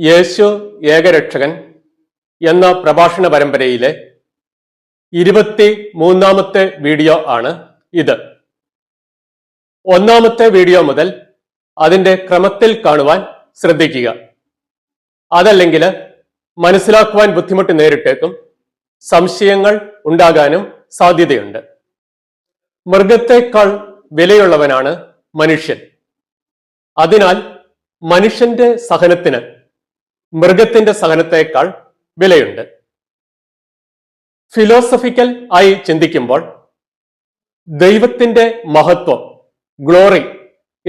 യേശു ഏകരക്ഷകൻ എന്ന പ്രഭാഷണ പരമ്പരയിലെ ഇരുപത്തി മൂന്നാമത്തെ വീഡിയോ ആണ് ഇത്. ഒന്നാമത്തെ വീഡിയോ മുതൽ അതിന്റെ ക്രമത്തിൽ കാണുവാൻ ശ്രദ്ധിക്കുക. അതല്ലെങ്കിൽ മനസ്സിലാക്കുവാൻ ബുദ്ധിമുട്ട് നേരിട്ടേക്കും സംശയങ്ങൾ ഉണ്ടാകാനും സാധ്യതയുണ്ട്. മൃഗത്തെക്കാൾ വിലയുള്ളവനാണ് മനുഷ്യൻ. അതിനാൽ മനുഷ്യന്റെ സഹനത്തിന് മൃഗത്തിന്റെ സഹനത്തെക്കാൾ വിലയുണ്ട്. ഫിലോസഫിക്കൽ ആയി ചിന്തിക്കുമ്പോൾ ദൈവത്തിന്റെ മഹത്വം ഗ്ലോറി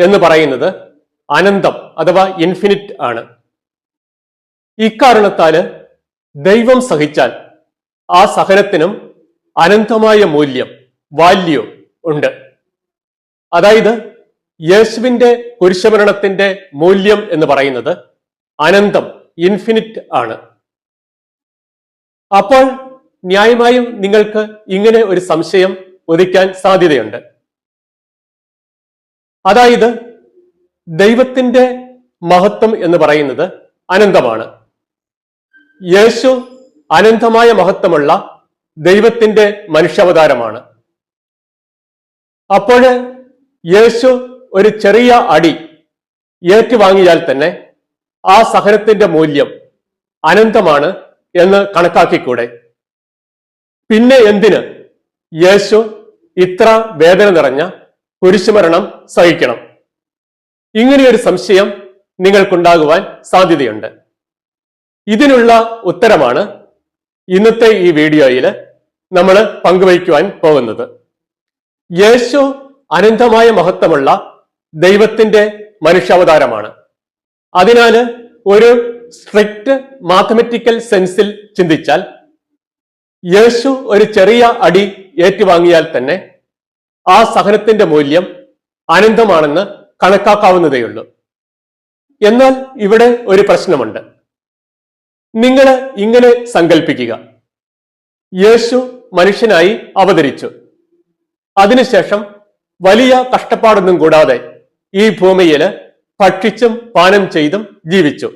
എന്ന് പറയുന്നത് അനന്തം അഥവാ ഇൻഫിനിറ്റ് ആണ്. ഇക്കാരണത്താൽ ദൈവം സഹിച്ചാൽ ആ സഹനത്തിനും അനന്തമായ മൂല്യം വാല്യൂ ഉണ്ട്. അതായത് യേശുവിന്റെ കുരിശമരണത്തിന്റെ മൂല്യം എന്ന് പറയുന്നത് അനന്തം ഇൻഫിനിറ്റ് ആണ്. അപ്പോൾ ന്യായമായും നിങ്ങൾക്ക് ഇങ്ങനെ ഒരു സംശയം ഉദിക്കാൻ സാധ്യതയുണ്ട്. അതായത് ദൈവത്തിന്റെ മഹത്വം എന്ന് പറയുന്നത് അനന്തമാണ്. യേശു അനന്തമായ മഹത്വമുള്ള ദൈവത്തിന്റെ മനുഷ്യാവതാരമാണ്. അപ്പോൾ യേശു ഒരു ചെറിയ അടി ഏറ്റുവാങ്ങിയാൽ തന്നെ ആ സഹനത്തിന്റെ മൂല്യം അനന്തമാണ് എന്ന് കണക്കാക്കിക്കൂടെ? പിന്നെ എന്തിന് യേശു ഇത്ര വേദന നിറഞ്ഞ കുരിശുമരണം സഹിക്കണം? ഇങ്ങനെയൊരു സംശയം നിങ്ങൾക്കുണ്ടാകുവാൻ സാധ്യതയുണ്ട്. ഇതിനുള്ള ഉത്തരമാണ് ഇന്നത്തെ ഈ വീഡിയോയിൽ നമ്മൾ പങ്കുവയ്ക്കുവാൻ പോകുന്നത്. യേശു അനന്തമായ മഹത്വമുള്ള ദൈവത്തിന്റെ മനുഷ്യാവതാരമാണ്. അതിനാൽ ഒരു സ്ട്രിക്റ്റ് മാത്തമെറ്റിക്കൽ സെൻസിൽ ചിന്തിച്ചാൽ യേശു ഒരു ചെറിയ അടി ഏറ്റുവാങ്ങിയാൽ തന്നെ ആ സഹനത്തിന്റെ മൂല്യം അനന്തമാണെന്ന് കണക്കാക്കാവുന്നതേയുള്ളൂ. എന്നാൽ ഇവിടെ ഒരു പ്രശ്നമുണ്ട്. നിങ്ങൾ ഇങ്ങനെ സങ്കല്പിക്കുക യേശു മനുഷ്യനായി അവതരിച്ചു. അതിനുശേഷം വലിയ കഷ്ടപ്പാടൊന്നും കൂടാതെ ഈ ഭൂമിയിൽ ഭക്ഷിച്ചും പാനം ചെയ്തും ജീവിച്ചു.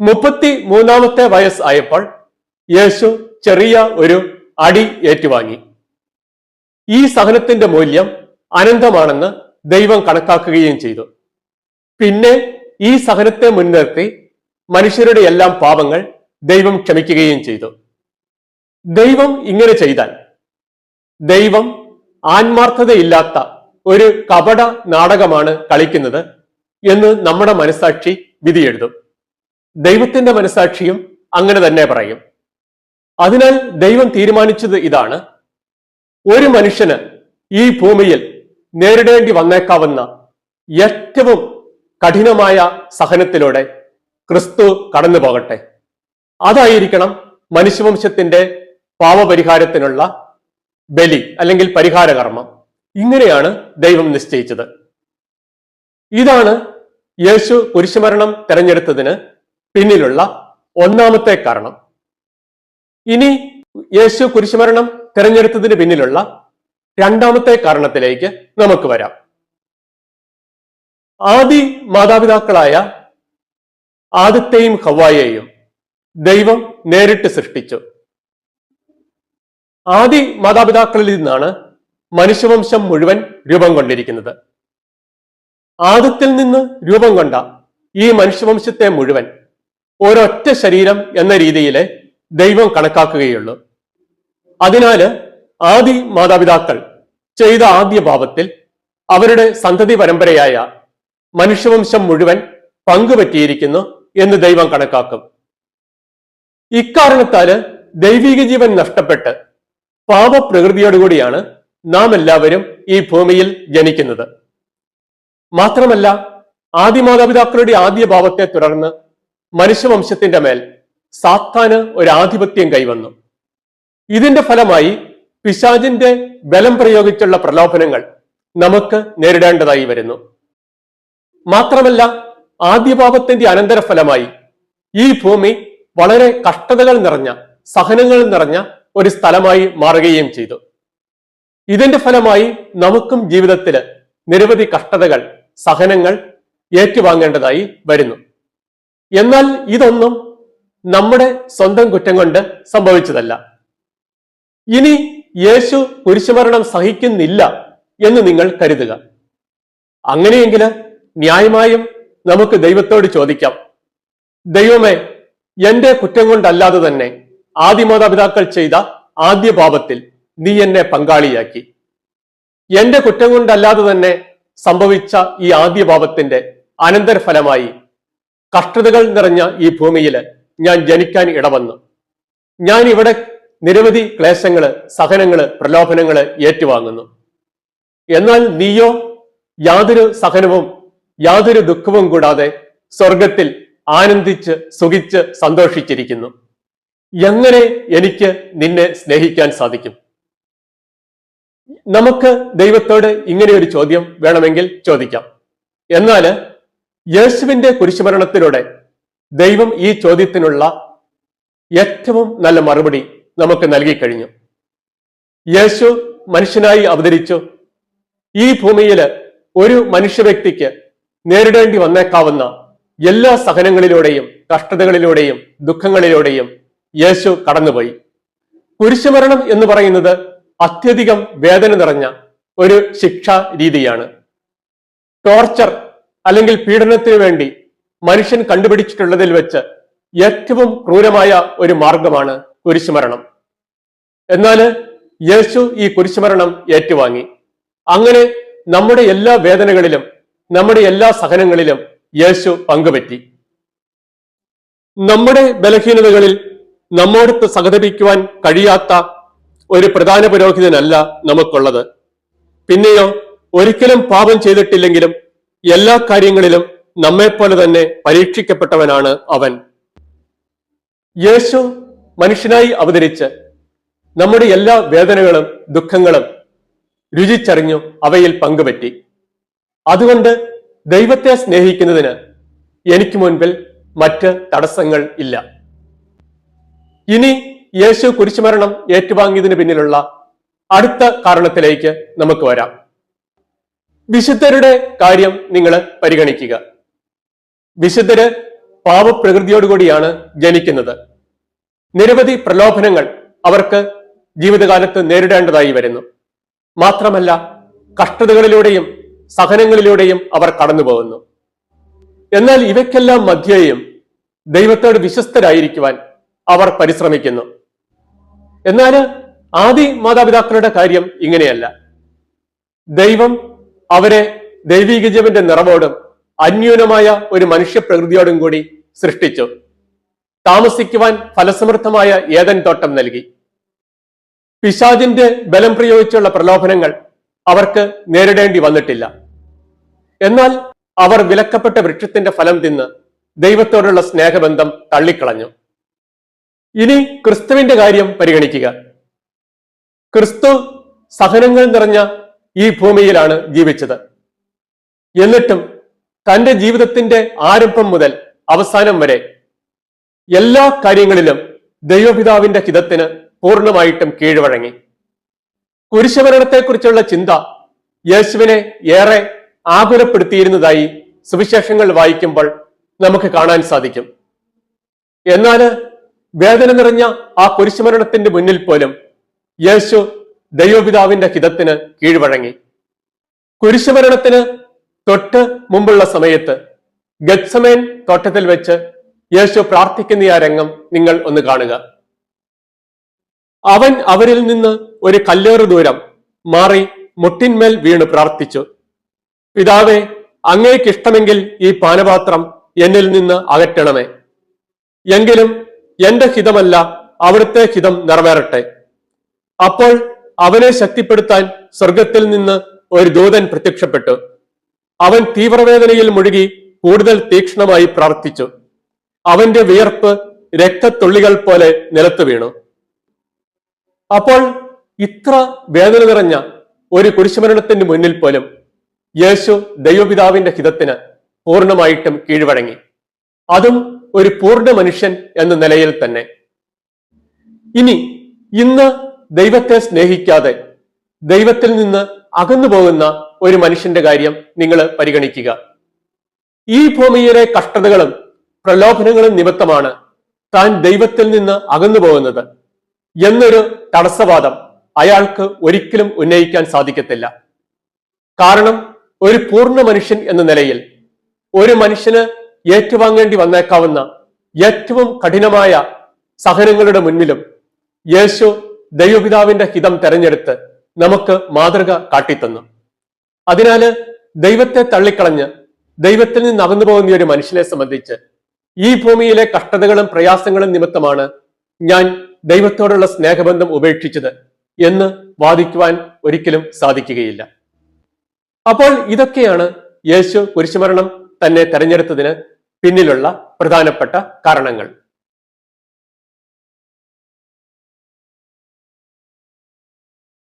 മുപ്പത്തി മൂന്നാമത്തെ വയസ്സ് ആയപ്പോൾ യേശു ചെറിയ ഒരു അടി ഏറ്റുവാങ്ങി. ഈ സഹനത്തിന്റെ മൂല്യം അനന്തമാണെന്ന് ദൈവം കണക്കാക്കുകയും ചെയ്തു. പിന്നെ ഈ സഹനത്തെ മുൻനിർത്തി മനുഷ്യരുടെ എല്ലാം പാപങ്ങൾ ദൈവം ക്ഷമിക്കുകയും ചെയ്തു. ദൈവം ഇങ്ങനെ ചെയ്താൽ ദൈവം ആത്മാർത്ഥതയില്ലാത്ത ഒരു കപട നാടകമാണ് കളിക്കുന്നത് എന്ന് നമ്മുടെ മനസാക്ഷി വിധിയെഴുതും. ദൈവത്തിന്റെ മനസാക്ഷിയും അങ്ങനെ തന്നെ പറയും. അതിനാൽ ദൈവം തീരുമാനിച്ചത് ഇതാണ്. ഒരു മനുഷ്യന് ഈ ഭൂമിയിൽ നേരിടേണ്ടി വന്നേക്കാവുന്ന ഏറ്റവും കഠിനമായ സഹനത്തിലൂടെ ക്രിസ്തു കടന്നു പോകട്ടെ. അതായിരിക്കണം മനുഷ്യവംശത്തിന്റെ പാവപരിഹാരത്തിനുള്ള ബലി അല്ലെങ്കിൽ പരിഹാരകർമ്മം. ഇങ്ങനെയാണ് ദൈവം നിശ്ചയിച്ചത്. ഇതാണ് യേശു കുരിശുമരണം തെരഞ്ഞെടുത്തതിന് പിന്നിലുള്ള ഒന്നാമത്തെ കാരണം. ഇനി യേശു കുരിശുമരണം തിരഞ്ഞെടുത്തതിന് പിന്നിലുള്ള രണ്ടാമത്തെ കാരണത്തിലേക്ക് നമുക്ക് വരാം. ആദി മാതാപിതാക്കളായ ആദത്തെയും ഹവായെയും ദൈവം നേരിട്ട് സൃഷ്ടിച്ചു. ആദി മാതാപിതാക്കളിൽ നിന്നാണ് മനുഷ്യവംശം മുഴുവൻ രൂപം കൊണ്ടിരിക്കുന്നത്. ആദത്തിൽ നിന്ന് രൂപം കൊണ്ട ഈ മനുഷ്യവംശത്തെ മുഴുവൻ ഒരൊറ്റ ശരീരം എന്ന രീതിയിലെ ദൈവം കണക്കാക്കുകയുള്ളൂ. അതിനാല് ആദി മാതാപിതാക്കൾ ചെയ്ത ആദ്യ ഭാവത്തിൽ അവരുടെ സന്തതി പരമ്പരയായ മനുഷ്യവംശം മുഴുവൻ പങ്കുപറ്റിയിരിക്കുന്നു എന്ന് ദൈവം കണക്കാക്കും. ഇക്കാരണത്താൽ ദൈവിക ജീവൻ നഷ്ടപ്പെട്ട് പാപപ്രകൃതിയോടുകൂടിയാണ് നാം എല്ലാവരും ഈ ഭൂമിയിൽ ജനിക്കുന്നത്. മാത്രമല്ല ആദ്യ മാതാപിതാക്കളുടെ ആദ്യ ഭാവത്തെ തുടർന്ന് മനുഷ്യവംശത്തിന്റെ മേൽ സാത്താന് ഒരു ആധിപത്യം കൈവന്നു. ഇതിന്റെ ഫലമായി പിശാജിന്റെ ബലം പ്രയോഗിച്ചുള്ള പ്രലോഭനങ്ങൾ നമുക്ക് നേരിടേണ്ടതായി വരുന്നു. മാത്രമല്ല ആദ്യപാപത്തിന്റെ അനന്തരഫലമായി ഈ ഭൂമി വളരെ കഷ്ടതകൾ നിറഞ്ഞ സഹനങ്ങൾ നിറഞ്ഞ ഒരു സ്ഥലമായി മാറുകയും ചെയ്തു. ഇതിന്റെ ഫലമായി നമുക്കും ജീവിതത്തിൽ നിരവധി കഷ്ടതകൾ സഹനങ്ങൾ ഏറ്റുവാങ്ങേണ്ടതായി വരുന്നു. എന്നാൽ ഇതൊന്നും നമ്മുടെ സ്വന്തം കുറ്റം കൊണ്ട് സംഭവിച്ചതല്ല. ഇനി യേശു കുരിശുമരണം സഹിക്കുന്നില്ല എന്ന് നിങ്ങൾ കരുതുക. അങ്ങനെയെങ്കിൽ ന്യായമായും നമുക്ക് ദൈവത്തോട് ചോദിക്കാം. ദൈവമേ എന്റെ കുറ്റം കൊണ്ടല്ലാതെ തന്നെ ആദിമാതാപിതാക്കൾ ചെയ്ത ആദ്യ പാപത്തിൽ നീ എന്നെ പങ്കാളിയാക്കി. എന്റെ കുറ്റം കൊണ്ടല്ലാതെ തന്നെ സംഭവിച്ച ഈ ആദ്യ പാപത്തിന്റെ അനന്തരഫലമായി കഷ്ടതകൾ നിറഞ്ഞ ഈ ഭൂമിയിൽ ഞാൻ ജനിക്കാൻ ഇടവന്നു. ഞാൻ ഇവിടെ നിരവധി ക്ലേശങ്ങൾ സഹനങ്ങൾ പ്രലോഭനങ്ങൾ ഏറ്റുവാങ്ങുന്നു. എന്നാൽ നീയോ യാതൊരു സഹനവും യാതൊരു ദുഃഖവും കൂടാതെ സ്വർഗത്തിൽ ആനന്ദിച്ച് സുഖിച്ച് സന്തോഷിച്ചിരിക്കുന്നു. എങ്ങനെ എനിക്ക് നിന്നെ സ്നേഹിക്കാൻ സാധിക്കും? നമുക്ക് ദൈവത്തോട് ഇങ്ങനെ ഒരു ചോദ്യം വേണമെങ്കിൽ ചോദിക്കാം. എന്നാൽ യേശുവിന്റെ കുരിശുമരണത്തിലൂടെ ദൈവം ഈ ചോദ്യത്തിനുള്ള ഏറ്റവും നല്ല മറുപടി നമുക്ക് നൽകി കഴിഞ്ഞു. യേശു മനുഷ്യനായി അവതരിച്ചു. ഈ ഭൂമിയിൽ ഒരു മനുഷ്യ വ്യക്തിക്ക് നേരിടേണ്ടി വന്നേക്കാവുന്ന എല്ലാ സഹനങ്ങളിലൂടെയും കഷ്ടതകളിലൂടെയും ദുഃഖങ്ങളിലൂടെയും യേശു കടന്നുപോയി. കുരിശുമരണം എന്ന് പറയുന്നത് അത്യധികം വേദന നിറഞ്ഞ ഒരു ശിക്ഷാ രീതിയാണ്. ടോർച്ചർ അല്ലെങ്കിൽ പീഡനത്തിന് വേണ്ടി മനുഷ്യൻ കണ്ടുപിടിച്ചിട്ടുള്ളതിൽ വെച്ച് ഏറ്റവും ക്രൂരമായ ഒരു മാർഗമാണ് കുരിശുമരണം. എന്നാൽ യേശു ഈ കുരിശുമരണം ഏറ്റുവാങ്ങി. അങ്ങനെ നമ്മുടെ എല്ലാ വേദനകളിലും നമ്മുടെ എല്ലാ സഹനങ്ങളിലും യേശു പങ്കുപറ്റി. നമ്മുടെ ബലഹീനതകളിൽ നമ്മോടത്ത് സഹതപിക്കുവാൻ കഴിയാത്ത ഒരു പ്രധാന പുരോഹിതനല്ല നമുക്കുള്ളത്. പിന്നെയോ ഒരിക്കലും പാപം ചെയ്തിട്ടില്ലെങ്കിലും എല്ലാ കാര്യങ്ങളിലും നമ്മെപ്പോലെ തന്നെ പരീക്ഷിക്കപ്പെട്ടവനാണ് അവൻ. യേശു മനുഷ്യനായി അവതരിച്ച് നമ്മുടെ എല്ലാ വേദനകളും ദുഃഖങ്ങളും രുചിച്ചറിഞ്ഞു അവയിൽ പങ്കുപറ്റി. അതുകൊണ്ട് ദൈവത്തെ സ്നേഹിക്കുന്നതിന് എനിക്ക് മുൻപിൽ മറ്റ് തടസ്സങ്ങൾ ഇല്ല. ഇനി യേശു കുരിശുമരണം ഏറ്റുവാങ്ങിയതിന് പിന്നിലുള്ള അടുത്ത കാരണത്തിലേക്ക് നമുക്ക് വരാം. വിശുദ്ധരുടെ കാര്യം നിങ്ങൾ പരിഗണിക്കുക. വിശുദ്ധര് പാവപ്രകൃതിയോടുകൂടിയാണ് ജനിക്കുന്നത്. നിരവധി പ്രലോഭനങ്ങൾ അവർക്ക് ജീവിതകാലത്ത് നേരിടേണ്ടതായി വരുന്നു. മാത്രമല്ല കഷ്ടതകളിലൂടെയും സഹനങ്ങളിലൂടെയും അവർ കടന്നുപോകുന്നു. എന്നാൽ ഇവയ്ക്കെല്ലാം മധ്യേയും ദൈവത്തോട് വിശ്വസ്തരായിരിക്കുവാൻ അവർ പരിശ്രമിക്കുന്നു. എന്നാൽ ആദി മാതാപിതാക്കളുടെ കാര്യം ഇങ്ങനെയല്ല. ദൈവം അവരെ ദൈവീക ജീവന്റെ നിറവോടും അന്യൂനമായ ഒരു മനുഷ്യ പ്രകൃതിയോടും കൂടി സൃഷ്ടിച്ചു. താമസിക്കുവാൻ ഫലസമൃദ്ധമായ ഏതൻ തോട്ടം നൽകി. പിശാജിന്റെ ബലം പ്രയോഗിച്ചുള്ള പ്രലോഭനങ്ങൾ അവർക്ക് നേരിടേണ്ടി വന്നിട്ടില്ല. എന്നാൽ അവർ വിലക്കപ്പെട്ട വൃക്ഷത്തിന്റെ ഫലം തിന്ന് ദൈവത്തോടുള്ള സ്നേഹബന്ധം തള്ളിക്കളഞ്ഞു. ഇനി ക്രിസ്തുവിന്റെ കാര്യം പരിഗണിക്കുക. ക്രിസ്തു സഹനങ്ങൾ നിറഞ്ഞ ഈ ഭൂമിയിലാണ് ജീവിച്ചത്. എന്നിട്ടും തന്റെ ജീവിതത്തിന്റെ ആരംഭം മുതൽ അവസാനം വരെ എല്ലാ കാര്യങ്ങളിലും ദൈവപിതാവിന്റെ ഹിതത്തിന് പൂർണമായിട്ടും കീഴ്വഴങ്ങി. കുരിശമരണത്തെക്കുറിച്ചുള്ള ചിന്ത യേശുവിനെ ഏറെ ആകുലപ്പെടുത്തിയിരുന്നതായി സുവിശേഷങ്ങൾ വായിക്കുമ്പോൾ നമുക്ക് കാണാൻ സാധിക്കും. എന്നാൽ വേദന നിറഞ്ഞ ആ കുരിശുമരണത്തിന്റെ മുന്നിൽ പോലും യേശു ദൈവപിതാവിന്റെ ഹിതത്തിന് കീഴ്വഴങ്ങി. കുരിശുമരണത്തിന് തൊട്ട് മുമ്പുള്ള സമയത്ത് ഗത്സമേൻ തോട്ടത്തിൽ വെച്ച് യേശു പ്രാർത്ഥിക്കുന്ന ആ രംഗം നിങ്ങൾ ഒന്ന് കാണുക. അവൻ അവരിൽ നിന്ന് ഒരു കല്ലേറു ദൂരം മാറി മുട്ടിന്മേൽ വീണ് പ്രാർത്ഥിച്ചു. പിതാവേ അങ്ങേക്കിഷ്ടമെങ്കിൽ ഈ പാനപാത്രം എന്നിൽ നിന്ന് അകറ്റണമേ. എങ്കിലും എന്റെ ഹിതമല്ല അവിടുത്തെ ഹിതം നിറവേറട്ടെ. അപ്പോൾ അവനെ ശക്തിപ്പെടുത്താൻ സ്വർഗത്തിൽ നിന്ന് ഒരു ദൂതൻ പ്രത്യക്ഷപ്പെട്ടു. അവൻ തീവ്രവേദനയിൽ മുഴുകി കൂടുതൽ തീക്ഷ്ണമായി പ്രാർത്ഥിച്ചു. അവന്റെ വിയർപ്പ് രക്തത്തുള്ളികൾ പോലെ നിലത്ത് വീണു. അപ്പോൾ ഇത്ര വേദന നിറഞ്ഞ ഒരു കുരിശുമരണത്തിന് മുന്നിൽ പോലും യേശു ദൈവപിതാവിന്റെ ഹിതത്തിന് പൂർണമായിട്ടും കീഴ്വഴങ്ങി. അതും ഒരു പൂർണ മനുഷ്യൻ എന്ന നിലയിൽ തന്നെ. ഇനി ഇന്ന് ദൈവത്തെ സ്നേഹിക്കാതെ ദൈവത്തിൽ നിന്ന് അകന്നു പോകുന്ന ഒരു മനുഷ്യന്റെ കാര്യം നിങ്ങൾ പരിഗണിക്കുക. ഈ ഭൂമിയിലെ കഷ്ടതകളും പ്രലോഭനങ്ങളും നിമിത്തമാണ് താൻ ദൈവത്തിൽ നിന്ന് അകന്നു പോകുന്നത് എന്നൊരു തടസ്സവാദം അയാൾക്ക് ഒരിക്കലും ഉന്നയിക്കാൻ സാധിക്കത്തില്ല. കാരണം ഒരു പൂർണ മനുഷ്യൻ എന്ന നിലയിൽ ഒരു മനുഷ്യന് ഏറ്റുവാങ്ങേണ്ടി വന്നേക്കാവുന്ന ഏറ്റവും കഠിനമായ സഹനങ്ങളുടെ മുന്നിലും യേശു ദൈവപിതാവിന്റെ ഹിതം തെരഞ്ഞെടുത്ത് നമുക്ക് മാതൃക കാട്ടിത്തന്നു. അതിനാൽ ദൈവത്തെ തള്ളിക്കളഞ്ഞ് ദൈവത്തിൽ നിന്ന് അകന്നു പോകുന്ന ഒരു മനുഷ്യനെ സംബന്ധിച്ച് ഈ ഭൂമിയിലെ കഷ്ടതകളും പ്രയാസങ്ങളും നിമിത്തമാണ് ഞാൻ ദൈവത്തോടുള്ള സ്നേഹബന്ധം ഉപേക്ഷിച്ചത് എന്ന് വാദിക്കുവാൻ ഒരിക്കലും സാധിക്കുകയില്ല. അപ്പോൾ ഇതൊക്കെയാണ് യേശു കുരിശുമരണം തന്നെ തെരഞ്ഞെടുത്തതിന് പിന്നിലുള്ള പ്രധാനപ്പെട്ട കാരണങ്ങൾ.